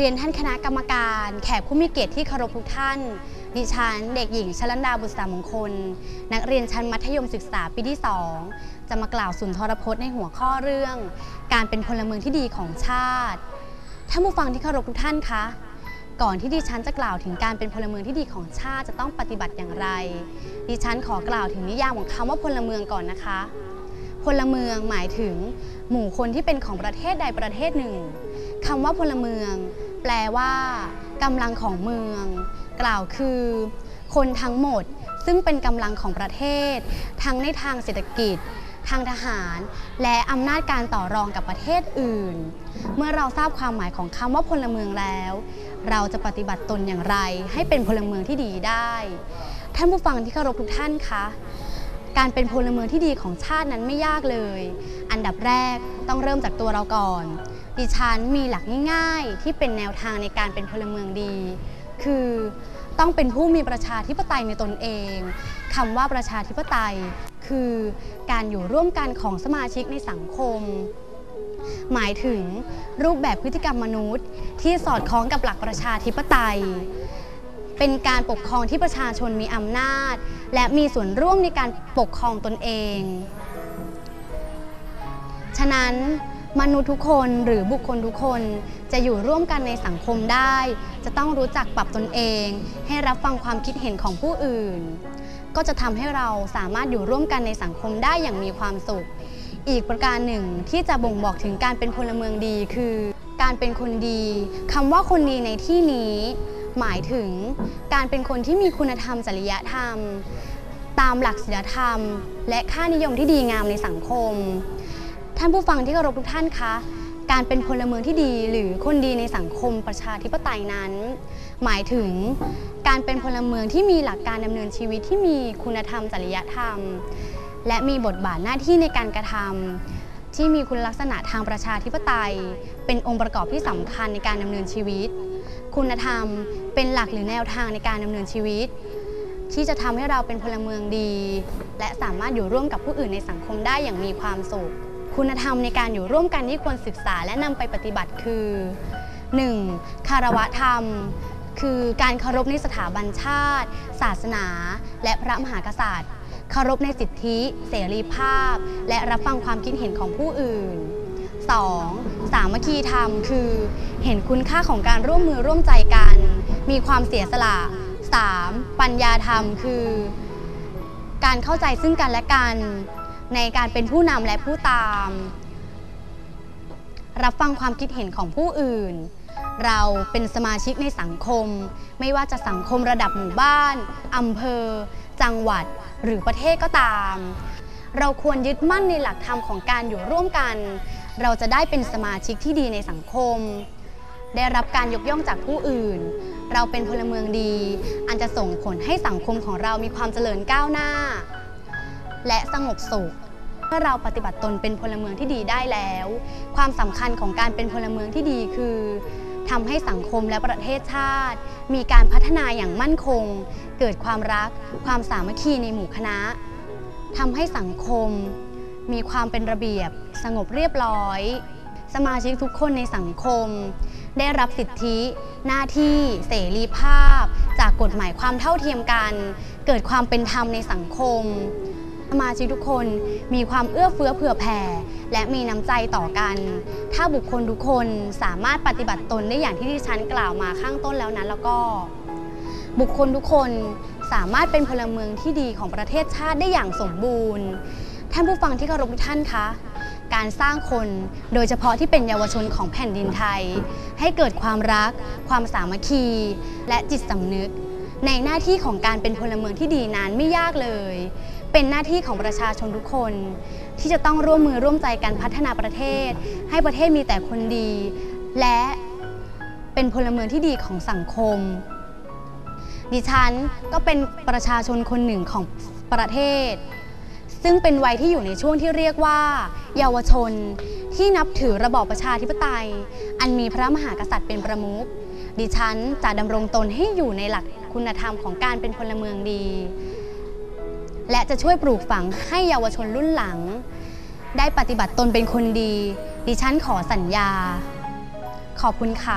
เรียนท่านคณะกรรมการ แขกผู้มีเกียรติที่เคารพทุกท่าน ดิฉันเด็กหญิงชลันดาบุษรามงคล นักเรียนชั้นมัธยมศึกษาปีที่ 2 จะมากล่าวสุนทรพจน์ในหัวข้อเรื่อง การเป็นพลเมืองที่ดีของชาติท่านผู้ฟังที่เคารพทุกท่านคะก่อนที่ดิฉันจะกล่าวถึงการเป็นพลเมืองที่ดีของชาติจะต้องปฏิบัติอย่างไร ดิฉันขอกล่าวถึงนิยามของคำว่าพลเมืองก่อนนะคะ พลเมืองหมายถึง หมู่คนที่เป็นของประเทศใดประเทศหนึ่งคำว่าพลเมือง แปลว่ากำลังของเมือง กล่าวคือ คนทั้งหมดซึ่งเป็นกำลังของประเทศ ทั้งในทางเศรษฐกิจ ทางทหาร และอำนาจการต่อรองกับประเทศอื่น เมื่อเราทราบความหมายของคำว่าพลเมืองแล้ว เราจะปฏิบัติตนอย่างไร ให้เป็นพลเมืองที่ดีได้ ท่านผู้ฟังที่เคารพทุกท่านคะการเป็นพลเมืองที่ดีของชาตินั้นไม่ยากเลย อันดับแรกต้องเริ่มจากตัวเราก่อน ดิฉันมีหลักง่ายๆ ที่เป็นแนวทางในการเป็นพลเมืองดี คือต้องเป็นผู้มีประชาธิปไตยในตนเองคำว่าประชาธิปไตย คือการอยู่ร่วมกันของสมาชิกในสังคม หมายถึงรูปแบบพฤติกรรมมนุษย์ ที่สอดคล้องกับหลักประชาธิปไตย เป็นการปกครองที่ประชาชนมีอำนาจ และมีส่วนร่วมในการปกครองตนเอง ฉะนั้น มนุษย์ทุกคนหรือบุคคลทุกคนจะอยู่ร่วมกันในสังคมได้ จะต้องรู้จักปรับตนเอง ให้รับฟังความคิดเห็นของผู้อื่น ก็จะทำให้เราสามารถอยู่ร่วมกันในสังคมได้อย่างมีความสุข อีกประการหนึ่งที่จะบ่งบอกถึงการเป็นพลเมืองดีคือ การเป็นคนดีคำว่าคนดีในที่นี้ หมายถึงการเป็นคนที่มีคุณธรรมจริยธรรม ตามหลักศีลธรรม และค่านิยมที่ดีงามในสังคม ท่านผู้ฟังที่เคารพทุกท่านคะ การเป็นพลเมืองที่ดีหรือคนดีในสังคมประชาธิปไตยนั้น หมายถึงการเป็นพลเมืองที่มีหลักการดำเนินชีวิตที่มีคุณธรรมจริยธรรม และมีบทบาทหน้าที่ในการกระทำที่มีคุณลักษณะทางประชาธิปไตย เป็นองค์ประกอบที่สำคัญในการดำเนินชีวิต คุณธรรมเป็นหลักหรือแนวทางในการดำเนินชีวิตที่จะทำให้เราเป็นพลเมืองดี และสามารถอยู่ร่วมกับผู้อื่นในสังคมได้อย่างมีความสุข คุณธรรมในการอยู่ร่วมกันที่ควรศึกษาและนำไปปฏิบัติคือ 1. คารวะธรรม คือการเคารพในสถาบันชาติ ศาสนา และพระมหากษัตริย์ เคารพในสิทธิ เสรีภาพ และรับฟังความคิดเห็นของผู้อื่น 2. สามัคคีธรรม คือ เห็นคุณค่าของการร่วมมือร่วมใจกัน มีความเสียสละ 3. ปัญญาธรรม คือ การเข้าใจซึ่งกันและกัน ในการเป็นผู้นำและผู้ตาม รับฟังความคิดเห็นของผู้อื่น เราเป็นสมาชิกในสังคม ไม่ว่าจะสังคมระดับหมู่บ้านอำเภอ จังหวัดหรือประเทศก็ตาม เราควรยึดมั่นในหลักธรรมของการอยู่ร่วมกัน เราจะได้เป็นสมาชิกที่ดีในสังคม ได้รับการยกย่องจากผู้อื่น เราเป็นพลเมืองดี อันจะส่งผลให้สังคมของเรามีความเจริญก้าวหน้า และสงบสุขเมื่อเราปฏิบัติตนเป็นพลเมืองที่ดีได้แล้ว ความสำคัญของการเป็นพลเมืองที่ดีคือทำให้สังคมและประเทศชาติ มีการพัฒนาอย่างมั่นคง เกิดความรัก ความสามัคคีในหมู่คณะทำให้สังคม มีความเป็นระเบียบ สงบเรียบร้อย สมาชิกทุกคนในสังคม ได้รับสิทธิ หน้าที่ เสรีภาพ จากกฎหมายความเท่าเทียมกัน เกิดความเป็นธรรมในสังคม สมาชิกทุกคนมีความเอื้อเฟื้อเผื่อแผ่ และมีน้ำใจต่อกัน ถ้าบุคคลทุกคนสามารถปฏิบัติตนได้อย่างที่ดิฉันกล่าวมาข้างต้นแล้วนั้นแล้วก็ บุคคลทุกคนสามารถเป็นพลเมืองที่ดีของประเทศชาติได้อย่างสมบูรณ์ ท่านผู้ฟังที่เคารพทุกท่านคะการสร้างคนโดยเฉพาะที่เป็นเยาวชนของแผ่นดินไทย ให้เกิดความรัก ความสามัคคี และจิตสำนึก ในหน้าที่ของการเป็นพลเมืองที่ดีนั้นไม่ยากเลย เป็นหน้าที่ของประชาชนทุกคน ที่จะต้องร่วมมือร่วมใจกันพัฒนาประเทศ ให้ประเทศมีแต่คนดี และเป็นพลเมืองที่ดีของสังคม ดิฉันก็เป็นประชาชนคนหนึ่งของประเทศ ซึ่งเป็นวัยที่อยู่ในช่วงที่เรียกว่า เยาวชนที่นับถือระบอบประชาธิปไตย อันมีพระมหากษัตริย์เป็นประมุขดิฉันจะดำรงตนให้อยู่ในหลักคุณธรรมของการเป็นพลเมืองดี และจะช่วยปลูกฝังให้เยาวชนรุ่นหลัง ได้ปฏิบัติตนเป็นคนดี ดิฉันขอสัญญา ขอบคุณค่ะ